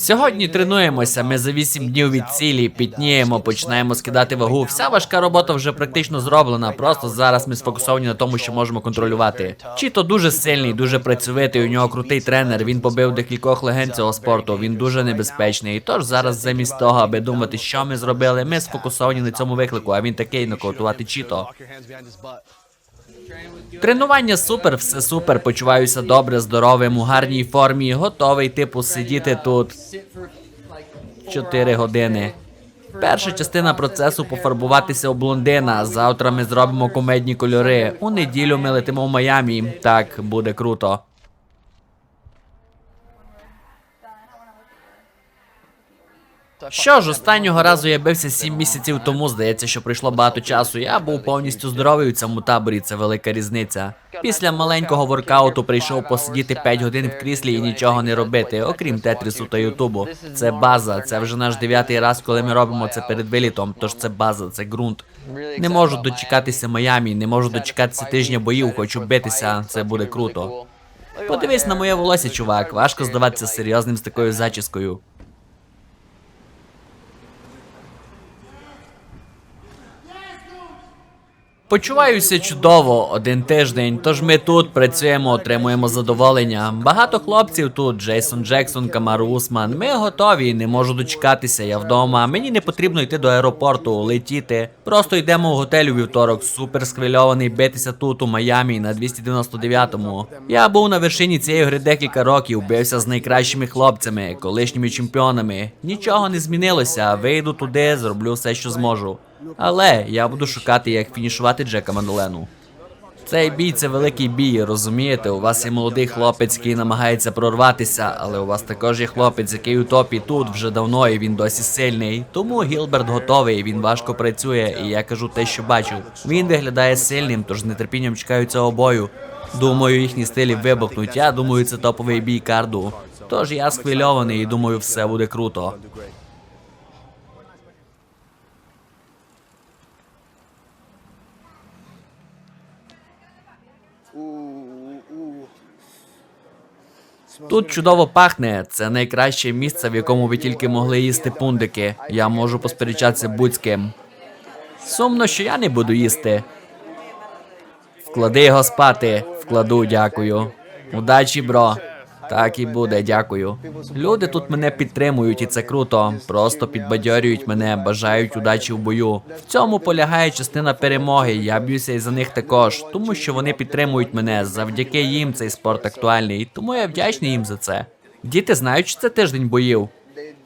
Сьогодні тренуємося. Ми за 8 днів від цілі пітніємо, починаємо скидати вагу. Вся важка робота вже практично зроблена. Просто зараз ми сфокусовані на тому, що можемо контролювати. Чіто дуже сильний, дуже працьовитий. У нього крутий тренер. Він побив декількох легенд цього спорту. Він дуже небезпечний. Тож зараз, замість того, аби думати, що ми зробили, ми сфокусовані на цьому виклику. А він такий нокаутувати Чіто. Тренування супер, все супер. Почуваюся добре, здоровим, у гарній формі, готовий типу сидіти тут 4 години. Перша частина процесу пофарбуватися у блондина. Завтра ми зробимо комедні кольори. У неділю ми летимо в Майамі. Так, буде круто. Що ж, останнього разу я бився 7 місяців тому. Здається, що пройшло багато часу. Я був повністю здоровий у цьому таборі. Це велика різниця. Після маленького воркауту прийшов посидіти 5 годин в кріслі і нічого не робити, окрім тетрісу та ютубу. Це база. Це вже наш дев'ятий раз, коли ми робимо це перед вилітом. Тож це база, це ґрунт. Не можу дочекатися Майамі, не можу дочекатися тижня боїв, хочу битися. Це буде круто. Подивись на моє волосся, чувак. Важко здаватися серйозним з такою зачіскою. Почуваюся чудово один тиждень, тож ми тут працюємо, отримуємо задоволення. Багато хлопців тут, Джейсон Джексон, Камару Усман. Ми готові, не можу дочекатися. Я вдома. Мені не потрібно йти до аеропорту, летіти. Просто йдемо в готель у вівторок. Супер схвильований битися тут, у Майамі, на 299-му. Я був на вершині цієї гри декілька років, бився з найкращими хлопцями, колишніми чемпіонами. Нічого не змінилося. Вийду туди, зроблю все, що зможу. Але я буду шукати, як фінішувати Джека Мандолену. Цей бій це великий бій, розумієте? У вас є молодий хлопець, який намагається прорватися, але у вас також є хлопець, який у топі тут вже давно і він досі сильний. Тому Гілберт готовий, він важко працює, і я кажу те, що бачу. Він виглядає сильним, тож з нетерпінням чекаю цього бою. Думаю, їхні стилі вибухнуть. Я думаю, це топовий бій карду. Тож я схвильований і думаю, все буде круто. Тут чудово пахне. Це найкраще місце, в якому ви тільки могли їсти пундики. Я можу посперечатися будь з ким. Сумно, що я не буду їсти. Вклади його спати. Вкладу, дякую. Удачі, бро. Так і буде, дякую. Люди тут мене підтримують, і це круто. Просто підбадьорюють мене, бажають удачі в бою. В цьому полягає частина перемоги. Я б'юся і за них також, тому що вони підтримують мене. Завдяки їм цей спорт актуальний, тому я вдячний їм за це. Діти знають, що це тиждень боїв.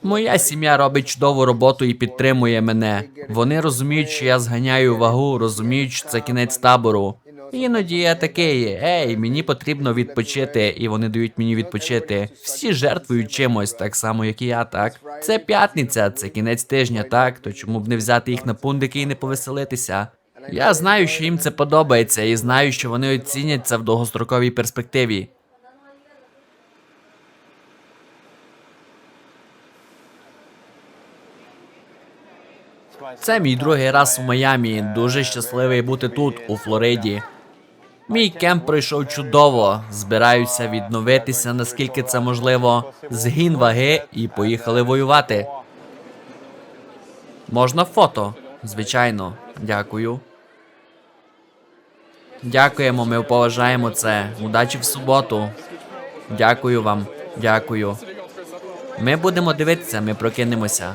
Моя сім'я робить чудову роботу і підтримує мене. Вони розуміють, що я зганяю вагу, розуміють, що це кінець табору. Іноді я такий, ей, мені потрібно відпочити, і вони дають мені відпочити. Всі жертвують чимось, так само, як і я, так. Це п'ятниця, це кінець тижня, так. То чому б не взяти їх на пундики і не повеселитися? Я знаю, що їм це подобається, і знаю, що вони оцінять це в довгостроковій перспективі. Це мій другий раз у Майамі. Дуже щасливий бути тут, у Флориді. Мій кемп пройшов чудово. Збираюся відновитися, наскільки це можливо. Згін ваги і поїхали воювати. Можна фото? Звичайно, дякую. Дякуємо, ми поважаємо це. Удачі в суботу. Дякую вам. Дякую. Ми будемо дивитися, ми прокинемося.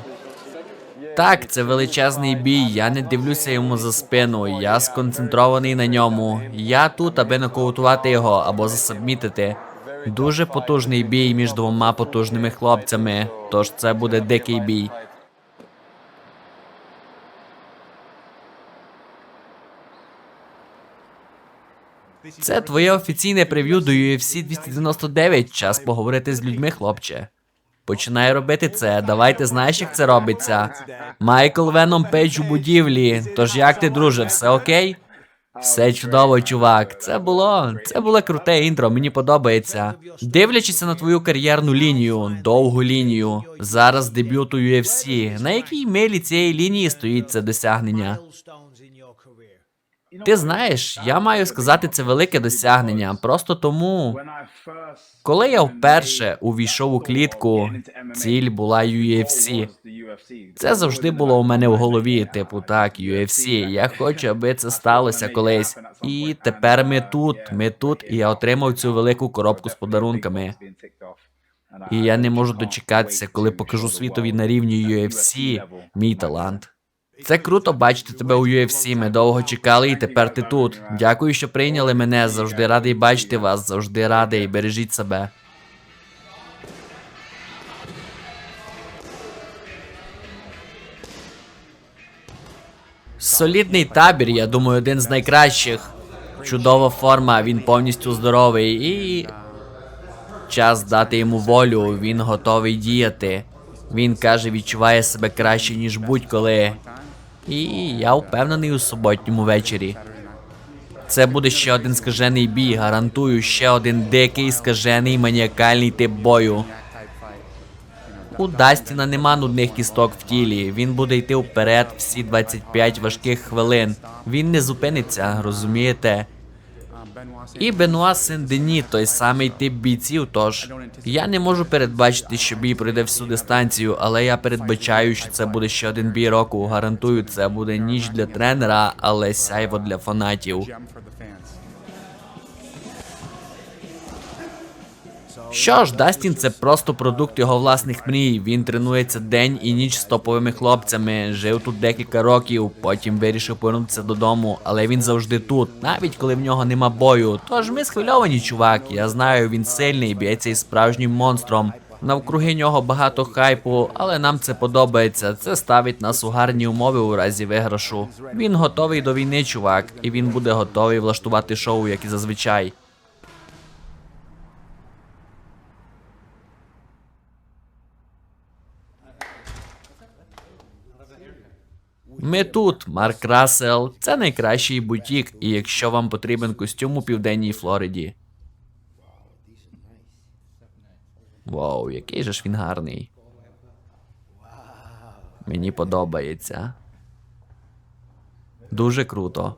Так, це величезний бій. Я не дивлюся йому за спину. Я сконцентрований на ньому. Я тут, аби нокаутувати його або засабмітити. Дуже потужний бій між двома потужними хлопцями. Тож це буде дикий бій. Це твоє офіційне прев'ю до UFC 299. Час поговорити з людьми, хлопче. Починай робити це. Давай ти знаєш, як це робиться. Майкл Веном Пейдж у будівлі. Тож як ти, друже, все окей? Все чудово, чувак. Це було. Це було круте інтро, мені подобається. Дивлячись на твою кар'єрну лінію, довгу лінію. Зараз дебют у UFC. На якій милі цієї лінії стоїть це досягнення? Ти знаєш, я маю сказати це велике досягнення. Просто тому, коли я вперше увійшов у клітку, ціль була UFC. Це завжди було у мене в голові. Типу, так, UFC. Я хочу, аби це сталося колись. І тепер ми тут. Ми тут, і я отримав цю велику коробку з подарунками. І я не можу дочекатися, коли покажу світові на рівні UFC мій талант. Це круто бачити тебе у UFC. Ми довго чекали, і тепер ти тут. Дякую, що прийняли мене. Завжди радий бачити вас, завжди радий. Бережіть себе. Солідний табір, я думаю, один з найкращих. Чудова форма, він повністю здоровий і. Час дати йому волю, він готовий діяти. Він каже, відчуває себе краще, ніж будь-коли. І я впевнений у суботньому вечорі. Це буде ще один скажений бій, гарантую, ще один дикий, скажений маніакальний тип бою. У Дастіна нема нудних кісток в тілі. Він буде йти вперед всі 25 важких хвилин. Він не зупиниться, розумієте? І Бенуа Сен-Дені той самий тип бійців. Тож я не можу передбачити, що бій пройде всю дистанцію, але я передбачаю, що це буде ще один бій року. Гарантую, це буде ніч для тренера, але сяйво для фанатів. Що ж, Дастін це просто продукт його власних мрій. Він тренується день і ніч з топовими хлопцями. Жив тут декілька років, потім вирішив повернутися додому, але він завжди тут, навіть коли в нього нема бою. Тож ми схвильовані, чувак. Я знаю, він сильний, б'ється із справжнім монстром. Навкруги нього багато хайпу, але нам це подобається. Це ставить нас у гарні умови у разі виграшу. Він готовий до війни, чувак, і він буде готовий влаштувати шоу, як і зазвичай. Ми тут, Марк Рассел. Це найкращий бутік, і якщо вам потрібен костюм у південній Флориді. Вау, який же ж він гарний. Мені подобається. Дуже круто.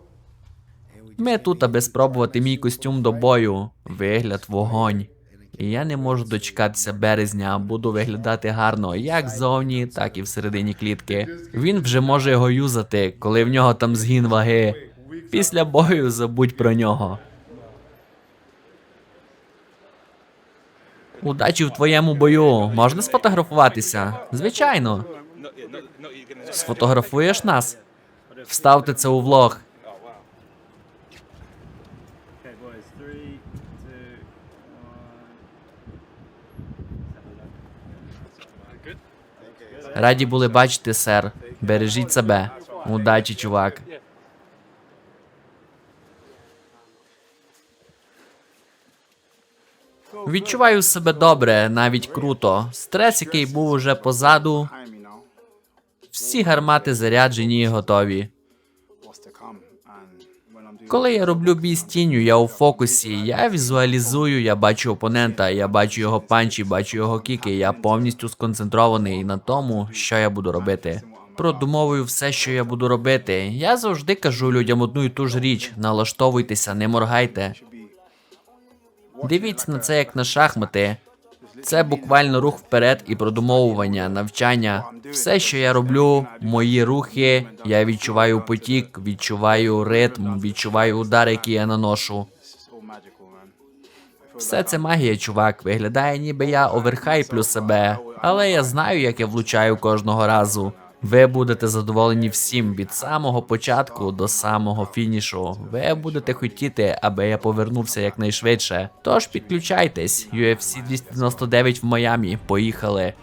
Ми тут, аби спробувати мій костюм до бою. Вигляд вогонь. І я не можу дочекатися березня, буду виглядати гарно як ззовні, так і всередині клітки. Він вже може його юзати, коли в нього там згін ваги. Після бою забудь про нього. Удачі в твоєму бою. Можна сфотографуватися? Звичайно. Сфотографуєш нас? Вставте це у влог. Раді були бачити, сер. Бережіть себе. Удачі, чувак. Відчуваю себе добре, навіть круто. Стрес, який був уже позаду. Всі гармати заряджені і готові. Коли я роблю бій з тінню, я у фокусі. Я візуалізую, я бачу опонента, я бачу його панчі, бачу його кіки. Я повністю сконцентрований на тому, що я буду робити. Продумовую все, що я буду робити. Я завжди кажу людям одну і ту ж річ: налаштовуйтеся, не моргайте. Дивіться на це як на шахмати. Це буквально рух вперед і продумовування, навчання. Все, що я роблю, мої рухи, я відчуваю потік, відчуваю ритм, відчуваю удар, який я наношу. Все це магія, чувак. Виглядає, ніби я оверхайплю себе, але я знаю, як я влучаю кожного разу. Ви будете задоволені всім від самого початку до самого фінішу. Ви будете хотіти, аби я повернувся якнайшвидше. Тож підключайтесь, UFC 299 в Майамі. Поїхали.